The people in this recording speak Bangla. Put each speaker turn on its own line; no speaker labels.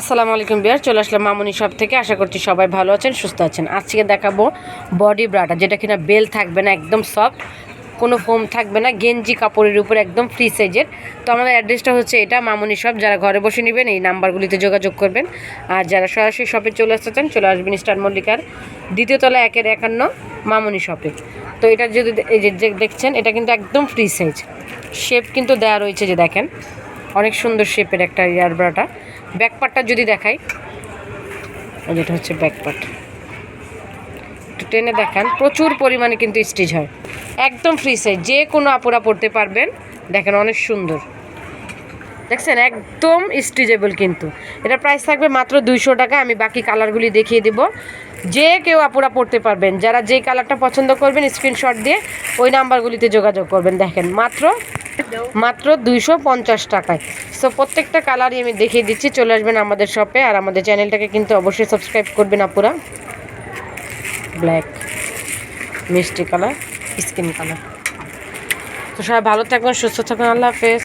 আসসালামু আলাইকুম বিয়ার, চলে আসলাম মামুনি শপ থেকে। আশা করছি সবাই ভালো আছেন, সুস্থ আছেন। আজকে দেখাবো বডি ব্রাটা যেটা কিনা বেল থাকবে না, একদম সফট কোনো ফোম থাকবে না, গেঞ্জি কাপড়ের উপর একদম ফ্রি সাইজের তো আমাদের অ্যাড্রেসটা হচ্ছে এটা, মামুনি শপ যারা ঘরে বসে নেবেন, এই নাম্বারগুলিতে যোগাযোগ করবেন। আর যারা সরাসরি শপে চলে আসতে চান, চলে আসবেন স্টার মল্লিকার দ্বিতীয় তলা একের একান্ন মামুনি শপে তো এটা যদি এই যে দেখছেন, এটা কিন্তু একদম ফ্রি সাইজ শেপ কিন্তু দেওয়া রয়েছে যে দেখেন অনেক সুন্দর শেপের একটা ইয়ার ব্রাটা। ব্যাকপার্টটা যদি দেখাই যেটা হচ্ছে ব্যাকপার্ট একটু টেনে দেখান, প্রচুর পরিমাণে কিন্তু স্টিচ হয়। একদম ফ্রি সাইজ যে কোনো আপুরা পড়তে পারবেন। দেখেন অনেক সুন্দর। দেখছেন? একদম স্টিচেবল কিন্তু। এটা প্রাইস থাকবে মাত্র দুইশো টাকা। আমি বাকি কালারগুলি দেখিয়ে দেব। যে কেউ আপুরা পড়তে পারবেন, যারা যেই কালারটা পছন্দ করবেন স্ক্রিনশট দিয়ে ওই নাম্বারগুলিতে যোগাযোগ করবেন। দেখেন, মাত্র মাত্র দুইশো পঞ্চাশ টাকায়। সো প্রত্যেকটা কালারই আমি দেখিয়ে দিচ্ছি, চলে আসবেন আমাদের শপে আর আমাদের চ্যানেলটাকে কিন্তু অবশ্যই সাবস্ক্রাইব করবেন আপুরা। ব্ল্যাক মিষ্টি কালার স্কিন কালার তো সবাই ভালো থাকবেন, সুস্থ থাকুন আল্লাহ হাফেজ।